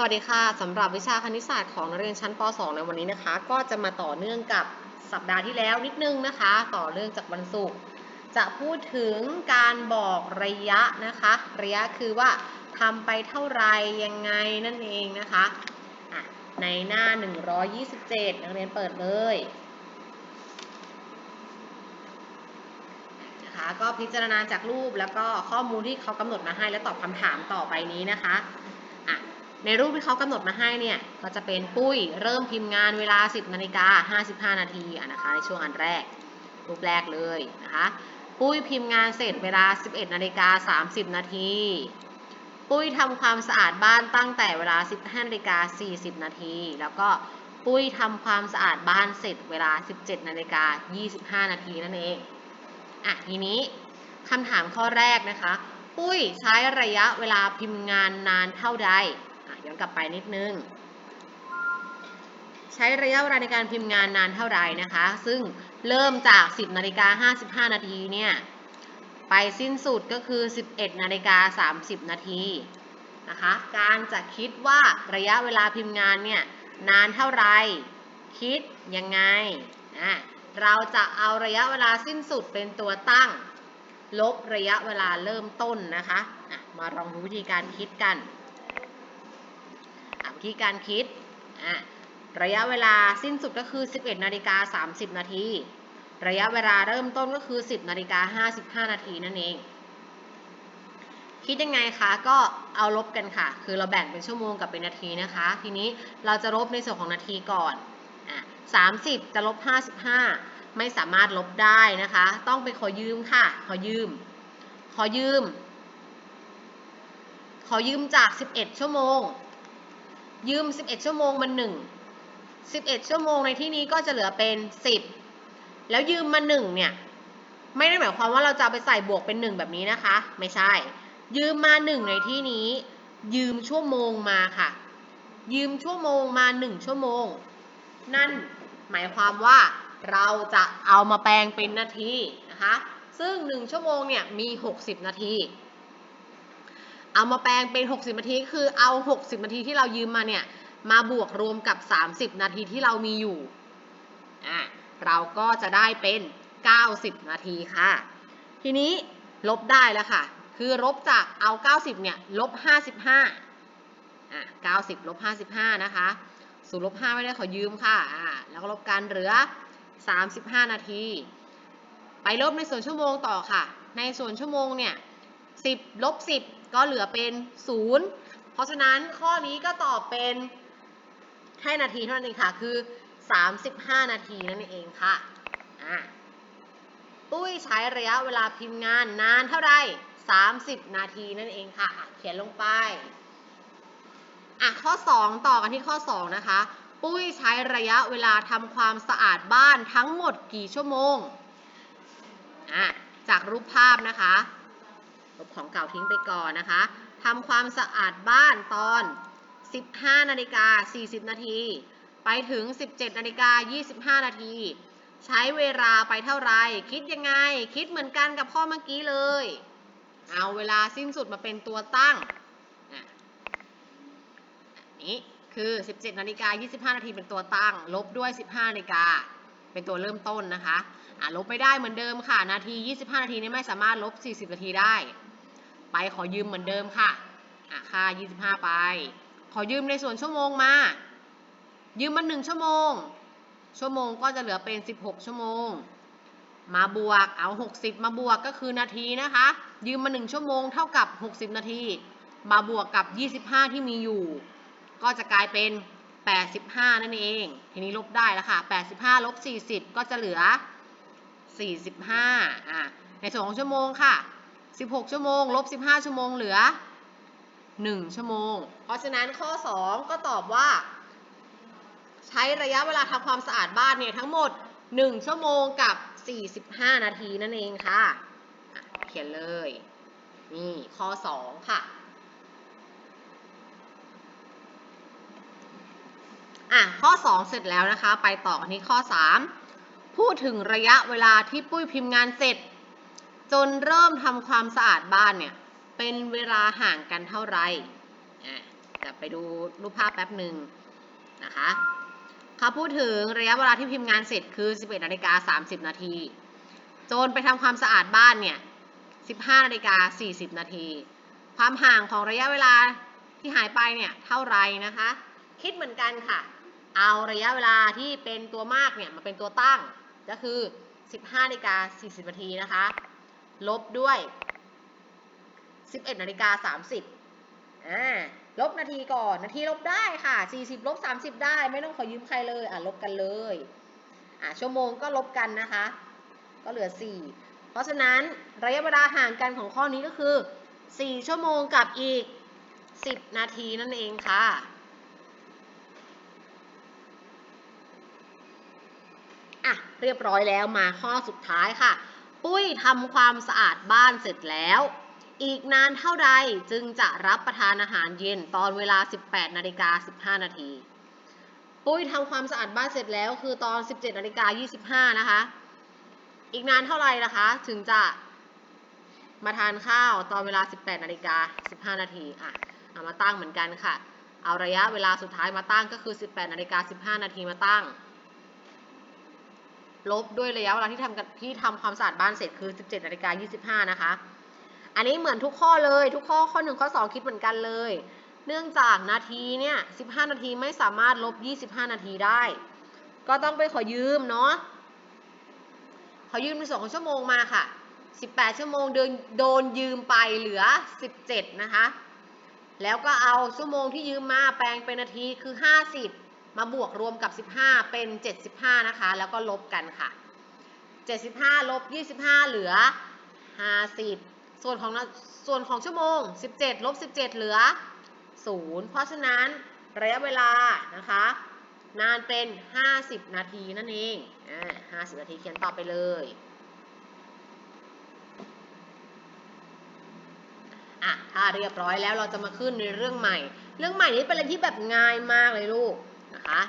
สวัสดีค่ะสำหรับวิชาคณิตศาสตร์ของนักเรียนชั้นป .2 ในวันนี้นะคะ ก็จะมาต่อเนื่องกับสัปดาห์ที่แล้วนิดนึงนะคะ ต่อเนื่องจากวันศุกร์จะพูดถึงการบอกระยะนะคะ ระยะคือว่าทำไปเท่าไรยังไงนั่นเองนะคะะในหน้า 127 นักเรียนเปิดเลยนะคะก็พิจารณาจากรูปแล้วก็ข้อมูลที่เขากำหนดมาให้และตอบคำถามต่อไปนี้นะคะ ในรูปที่เขากำหนดมาให้เนี่ยก็จะเป็นปุ้ยเริ่มพิมพ์งานเวลา 10นาฬิกา55 นาทีนะคะในช่วงอันแรก รูปแรกเลยนะคะปุ้ยพิมพ์งานเสร็จเวลา 11นาฬิกา30 นาทีปุ้ยทำความสะอาดบ้านตั้งแต่เวลา 15นาฬิกา40 นาที แล้วก็ปุ้ยทำความสะอาดบ้านเสร็จเวลา 17นาฬิกา25 นาทีนั่นเองอะทีนี้คำถามข้อแรกนะคะ ปุ้ยใช้ระยะเวลาพิมพ์งานนานเท่าใด ย้อนกลับไปนิดนึง ใช้ระยะเวลาในการพิมพ์งานนานเท่าไหร่นะคะ ซึ่งเริ่มจาก 10นาฬิกา55 นาทีเนี่ย ไปสิ้นสุดก็คือ 11นาฬิกา30 นาทีนะคะ การจะคิดว่าระยะเวลาพิมพ์งานเนี่ยนานเท่าไหร่คิดยังไงอะเราจะเอาระยะเวลาสิ้นสุดเป็นตัวตั้ง ลบระยะเวลาเริ่มต้นนะคะะมาลองดูวิธีการคิดกัน อ่การคิดอะระยะเวลาสิ้นสุดก็คือ 11นาฬิกา30 นาที ระยะเวลาเริ่มต้นก็คือ 10นาฬิกา55 นาทีนั่นเอง คิดยังไงคะ ก็เอาลบกันค่ะ คือเราแบ่งเป็นชั่วโมงกับเป็นนาทีนะคะ ทีนี้เราจะลบในส่วนของนาทีก่อนอะ30 จะลบ 55 ไม่สามารถลบได้นะคะ ต้องไปขอยืมค่ะ ขอยืม ขอยืม ขอยืมจาก 11 ชั่วโมง ยืม 11 ชั่วโมงมัน1 11 ชั่วโมงในที่นี้ก็จะเหลือเป็น 10 แล้วยืมมา1เนี่ย ไม่ได้หมายความว่าเราจะไปใส่บวกเป็น 1 แบบนี้นะคะ ไม่ใช่ ยืมมา 1 ในที่นี้ ยืมชั่วโมงมาค่ะ ยืมชั่วโมงมา 1 ชั่วโมง นั่นหมายความว่าเราจะเอามาแปลงเป็นนาทีนะคะ ซึ่ง 1 ชั่วโมงเนี่ยมี 60 นาที เอามาแปลงเป็น 60 นาทีคือเอา 60 นาทีที่เรายืมมาเนี่ย มาบวกรวมกับ 30 นาทีที่เรามีอยู่อะเราก็จะได้เป็น 90 นาทีค่ะ ทีนี้ลบได้แล้วค่ะ คือลบจากเอา 90 เนี่ย ลบ 55อะ90 ลบ 55 นะคะสูตรลบ 5 ไม่ได้ขอยืมค่ะอ่าแล้วก็ลบกันเหลือ 35 นาที ไปลบในส่วนชั่วโมงต่อค่ะ ในส่วนชั่วโมงเนี่ย 10ลบ10 ก็เหลือเป็น 0 เพราะฉะนั้นข้อนี้ก็ตอบเป็นแค่นาทีเท่านั้นเองค่ะ คือ 35 นาทีนั่นเองค่ะอ่าตุ้ยใช้ระยะเวลาพิมพ์งานนานเท่าไหร่30 นาทีนั่นเองค่ะอะ เขียนลงไป อะ ข้อ 2 ต่อกันที่ข้อ 2 นะคะ ปุ้ยใช้ระยะเวลาทำความสะอาดบ้านทั้งหมดกี่ชั่วโมง อะ จากรูปภาพนะคะ ลบของเก่าทิ้งไปก่อนนะคะทำความสะอาดบ้านตอน 15 นาฬิกา 40 นาที ไปถึง 17 นาฬิกา 25 นาที ใช้เวลาไปเท่าไร คิดยังไง คิดเหมือนกันกับข้อเมื่อกี้เลย เอาเวลาสิ้นสุดมาเป็นตัวตั้งนี้คือ 17 นาฬิกา 25 นาทีเป็นตัวตั้ง ลบด้วย 15 นาฬิกา เป็นตัวเริ่มต้นนะคะ อะลบไม่ได้เหมือนเดิมค่ะ นาที 25 นาทีนี้ไม่สามารถลบ 40 นาทีได้ ไปขอยืมเหมือนเดิมค่ะอะค่า 25 ไป ขอยืมในส่วนชั่วโมงมา ยืมมา1ชั่วโมง ชั่วโมงก็จะเหลือเป็น 16 ชั่วโมง มาบวก เอา 60 มาบวกก็คือนาทีนะคะ ยืมมา 1 ชั่วโมงเท่ากับ 60 นาที มาบวกกับ 25 ที่มีอยู่ ก็จะกลายเป็น 85 นั่นเอง ทีนี้ลบได้แล้วค่ะ 85 ลบ 40 ก็จะเหลือ 45 อะ ในส่วนของชั่วโมงค่ะ 16 ชั่วโมง ลบ 15 ชั่วโมงเหลือ 1 ชั่วโมง เพราะฉะนั้นข้อ 2 ก็ตอบว่า ใช้ระยะเวลาทำความสะอาดบ้านเนี่ยทั้งหมด 1 ชั่วโมงกับ 45 นาทีนั่นเองค่ะ เขียนเลย นี่ข้อ 2 ค่ะอะ ข้อ 2 เสร็จแล้วนะคะ ไปต่อกันที่ข้อ 3 พูดถึงระยะเวลาที่ปุ้ยพิมพ์งานเสร็จ จนเริ่มทำความสะอาดบ้านเนี่ย เป็นเวลาห่างกันเท่าไหร่จะไปดูรูปภาพแป๊บหนึ่งนะคะเขาพูดถึงระยะเวลาที่พิมพ์งานเสร็จคือ 11นาฬิกา30 นาที จนไปทำความสะอาดบ้านเนี่ย 15นาฬิกา40 นาที ความห่างของระยะเวลาที่หายไปเนี่ยเท่าไรนะคะ คิดเหมือนกันค่ะ เอาระยะเวลาที่เป็นตัวมากเนี่ยมาเป็นตัวตั้งก็คือ 15นาฬิกา40 นาทีนะคะ ลบด้วย 11นาฬิกา30อ่าลบนาทีก่อน นาทีลบได้ค่ะ 40ลบ30 ได้ ไม่ต้องขอยืมใครเลย อะ ลบกันเลย อะ ชั่วโมงก็ลบกันนะคะ ก็เหลือ 4 เพราะฉะนั้นระยะเวลาห่างกันของข้อนี้ก็คือ 4 ชั่วโมงกับอีก 10 นาทีนั่นเองค่ะอะเรียบร้อยแล้วมาข้อสุดท้ายค่ะ ปุ้ยทำความสะอาดบ้านเสร็จแล้ว อีกนานเท่าใดจึงจะรับประทานอาหารเย็นตอนเวลา 18นาฬิกา15 นาที ปุ้ยทำความสะอาดบ้านเสร็จแล้วคือตอน 17นาฬิกา25 นะคะ อีกนานเท่าไหร่นะคะ ถึงจะมาทานข้าวตอนเวลา 18นาฬิกา15 นาทีอะเอามาตั้งเหมือนกันค่ะ เอาระยะเวลาสุดท้ายมาตั้งก็คือ 18นาฬิกา15 นาทีมาตั้ง ลบด้วยระยะเวลาที่ทำที่ทำความสะอาดบ้านเสร็จคือ 17นาฬิกา25 นะคะ อันนี้เหมือนทุกข้อเลยทุกข้อข้อหนึ่งข้อ 2 คิดเหมือนกันเลย เนื่องจากนาทีเนี่ย 15 นาทีไม่สามารถลบ 25 นาทีได้ ก็ต้องไปขอยืมเนาะขอยืมในส่วนของชั่วโมงมาค่ะ 18 ชั่วโมงเดินโดนยืมไปเหลือ 17 นะคะ แล้วก็เอาชั่วโมงที่ยืมมาแปลงเป็นนาทีคือ 50 มาบวกรวมกับ 15 เป็น 75 นะคะ แล้วก็ลบกันค่ะ 75 ลบ 25 เหลือ 50 ส่วนของส่วนของชั่วโมง 17 ลบ 17 เหลือ 0 เพราะฉะนั้นระยะเวลานะคะ นานเป็น 50 นาทีนั่นเองอ่า50 นาทีเขียนต่อไปเลยอะถ้าเรียบร้อยแล้วเราจะมาขึ้นในเรื่องใหม่ เรื่องใหม่นี้เป็นอะไรที่แบบง่ายมากเลยลูก นะคะ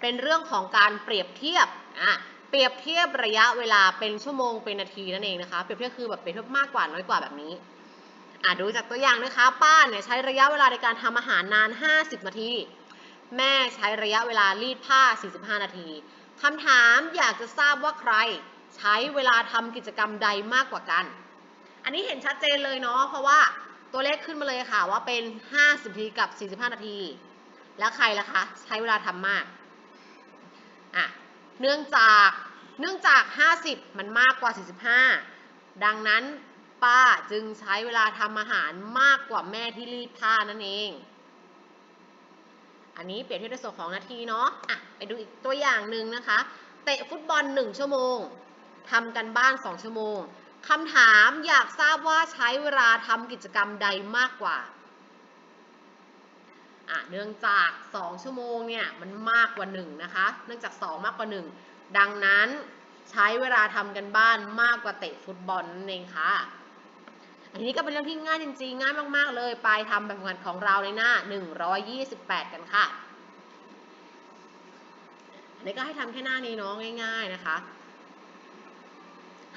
เป็นเรื่องของการเปรียบเทียบอะเปรียบเทียบระยะเวลาเป็นชั่วโมงเป็นนาทีนั่นเองนะคะ เปรียบเทียบคือแบบเปรียบเทียบมากกว่าน้อยกว่าแบบนี้อะดูจากตัวอย่างนะคะ ป้าเนี่ยใช้ระยะเวลาในการทำอาหารนาน 50 นาที แม่ใช้ระยะเวลารีดผ้า 45 นาทีคำถามอยากจะทราบว่าใคร ใช้เวลาทำกิจกรรมใดมากกว่ากัน อันนี้เห็นชัดเจนเลยเนาะเพราะว่าตัวเลขขึ้นมาเลยค่ะว่าเป็น 50 นาทีกับ 45 นาที แล้วใครล่ะคะ ใช้เวลาทำมากอะเนื่องจากเนื่องจาก 50 มันมากกว่า 45 ดังนั้นป้าจึงใช้เวลาทำอาหารมากกว่าแม่ที่รีดผ้านั่นเอง อันนี้เปรียบเทียบในส่วนของนาทีเนาะอะไปดูอีกตัวอย่างหนึ่งนะคะ เตะฟุตบอล 1 ชั่วโมงทำกันบ้าน 2 ชั่วโมงคำถามอยากทราบว่าใช้เวลาทำกิจกรรมใดมากกว่า อะเนื่องจาก 2 ชั่วโมงเนี่ยมันมากกว่า1นะคะ เนื่องจาก 2 มากกว่า 1 ดังนั้นใช้เวลาทำกันบ้านมากกว่าเตะฟุตบอลนั่นเองค่ะ อันนี้ก็เป็นเรื่องที่ง่ายจริงๆ ง่ายมากๆ เลย ไปทำแบบงานของเราในหน้า 128 กันค่ะ อันนี้ก็ให้ทำแค่หน้านี้เนาะง่าย ๆนะคะ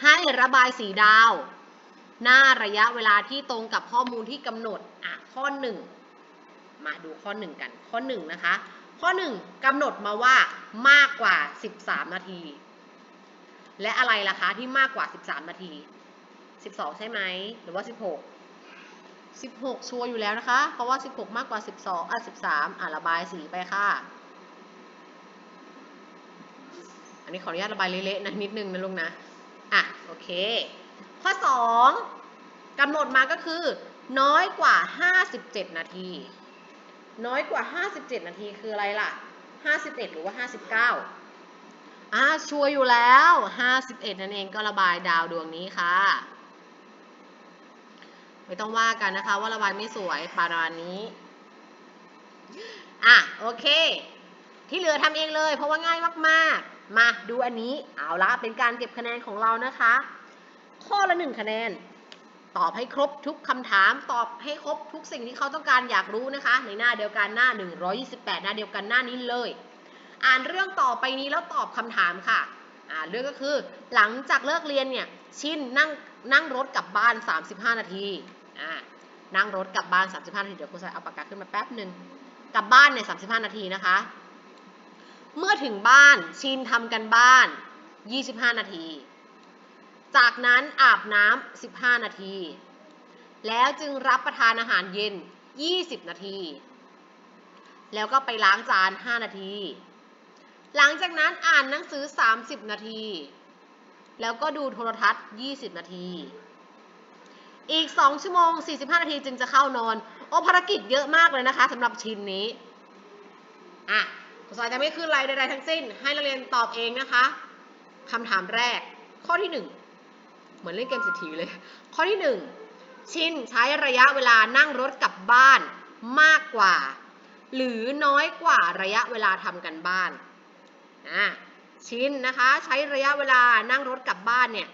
ให้ระบายสีดาว หน้าระยะเวลาที่ตรงกับข้อมูลที่กำหนด อะ ข้อ 1 มาดูข้อ 1 กัน ข้อ1นะคะ ข้อ 1กำหนดมาว่ามากกว่า 13 นาที และอะไรล่ะคะที่มากกว่า 13 นาที 12 ใช่ไหม หรือว่า 16 16 ชัวร์อยู่แล้วนะคะ เพราะว่า 16 มากกว่า 12 อะ 13 อะ ระบายสีไปค่ะ อันนี้ขออนุญาตระบายเละๆนะนิดนึงนะลุงนะ อะ โอเค ข้อ 2กำหนดมาก็คือ น้อยกว่า 57 นาที น้อยกว่า 57 นาทีคืออะไรล่ะ 51 หรือว่า 59อ่าชัวร์อยู่แล้ว 51 นั่นเองก็ระบายดาวดวงนี้ค่ะ ไม่ต้องว่ากันนะคะว่าระบายไม่สวยประมาณนี้ อะโอเค ที่เหลือทำเองเลย เพราะว่าง่ายมากๆ มาดูอันนี้ เอาละเป็นการเก็บคะแนนของเรานะคะ ข้อละหนึ่งคะแนน ตอบให้ครบทุกคำถาม ตอบให้ครบทุกสิ่งที่เขาต้องการอยากรู้นะคะ ในหน้าเดียวกันหน้า 128 หน้าเดียวกันหน้านี้เลย อ่านเรื่องต่อไปนี้แล้วตอบคำถามค่ะ อ่าเรื่องก็คือ หลังจากเลิกเรียนเนี่ย ชินนั่งนั่งรถกลับบ้าน 35 นาที อ่า นั่งรถกลับบ้าน 35 นาที เดี๋ยวครูสายเอาปากกาขึ้นมาแป๊บหนึ่งกลับบ้านเนี่ย 35 นาทีนะคะ เมื่อถึงบ้านชินทำกันบ้าน 25 นาที จากนั้นอาบน้ำ15 นาที แล้วจึงรับประทานอาหารเย็น 20 นาที แล้วก็ไปล้างจาน 5 นาที หลังจากนั้นอ่านหนังสือ 30 นาที แล้วก็ดูโทรทัศน์ 20 นาที อีก 2 ชั่วโมง 45 นาทีจึงจะเข้านอน โอ้ภารกิจเยอะมากเลยนะคะสำหรับชิ้นนี้ อะคุณสายจะไม่ขึ้นไรใดๆทั้งสิ้น ให้นักเรียนตอบเองนะคะคำถามแรกข้อที่1 เหมือนเล่นเกมเศรษฐีเลย ข้อที่ 1 ชินใช้ระยะเวลานั่งรถกลับบ้านมากกว่า หรือน้อยกว่าระยะเวลาทำกันบ้านอะชินนะคะ ใช้ระยะเวลานั่งรถกลับบ้านเนี่ย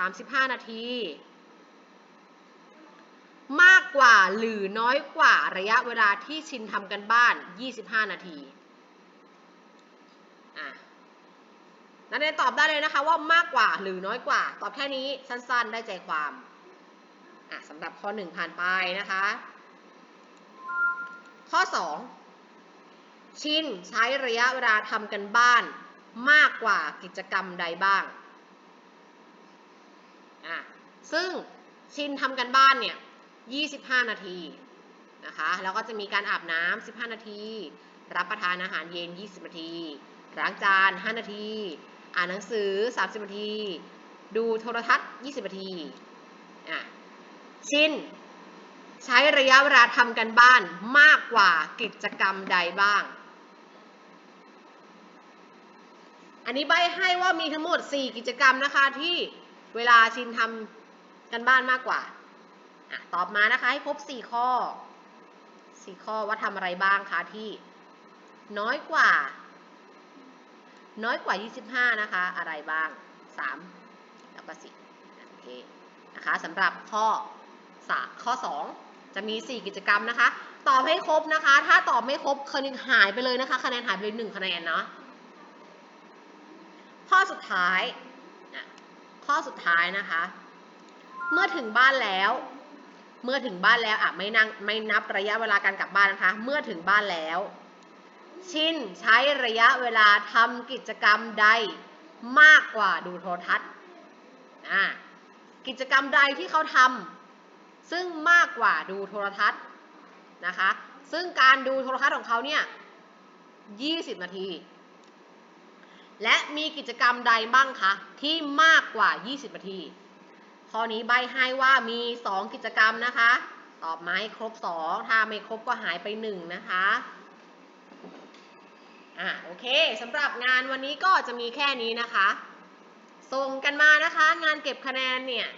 35 นาที มากกว่าหรือน้อยกว่าระยะเวลาที่ชินทำกันบ้าน 25 นาที อะ นักเรียนตอบได้เลยนะคะว่ามากกว่าหรือน้อยกว่า ตอบแค่นี้สั้นๆ ได้ใจความอะสำหรับข้อ 1 ผ่านไปนะคะ ข้อ 2 ชินใช้ระยะเวลาทำกันบ้านมากกว่ากิจกรรมใดบ้างอะซึ่งชินทำกันบ้านเนี่ย 25 นาทีนะคะ แล้วก็จะมีการอาบน้ำ15 นาที รับประทานอาหารเย็น 20 นาทีล้างจาน 5 นาที อ่านหนังสือ 30 นาที ดูโทรทัศน์ 20 นาทีอะชินใช้ระยะเวลาทำกันบ้านมากกว่ากิจกรรมใดบ้าง อันนี้ใบให้ว่ามีทั้งหมด 4 กิจกรรมนะคะที่เวลาชินทำกันบ้านมากกว่าอตอบมานะคะให้ครบ 4 ข้อ 4 ข้อว่าทำอะไรบ้างคะที่น้อยกว่า น้อยกว่า 25 นะคะ อะไรบ้าง 3 แล้วก็4โอเคนะคะสำหรับข้อ3ข้อ 2 จะมี 4 กิจกรรมนะคะ ตอบให้ครบนะคะ ถ้าตอบไม่ครบคะแนนหายไปเลยนะคะ คะแนนหายไปเลย1คะแนนเนาะข้อสุดท้ายนะข้อสุดท้ายนะคะ เมื่อถึงบ้านแล้ว เมื่อถึงบ้านแล้วอะไม่นั่งไม่นับระยะเวลาการกลับบ้านนะคะ เมื่อถึงบ้านแล้ว ชินใช้ระยะเวลาทำกิจกรรมใดมากกว่าดูโทรทัศน์กิจกรรมใดที่เขาทำซึ่งมากกว่าดูโทรทัศน์นะคะ ซึ่งการดูโทรทัศน์ของเขาเนี่ย 20 นาที และมีกิจกรรมใดบ้างคะที่มากกว่า 20 นาที ข้อนี้ใบให้ว่ามี 2 กิจกรรมนะคะ ตอบมาให้ครบ 2 ถ้าไม่ครบก็หายไป 1 นะคะ อะโอเคสำหรับงานวันนี้ก็จะมีแค่นี้นะคะ ส่งกันมานะคะ งานเก็บคะแนนเนี่ย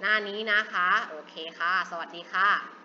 หน้านี้นะคะ โอเคค่ะ สวัสดีค่ะ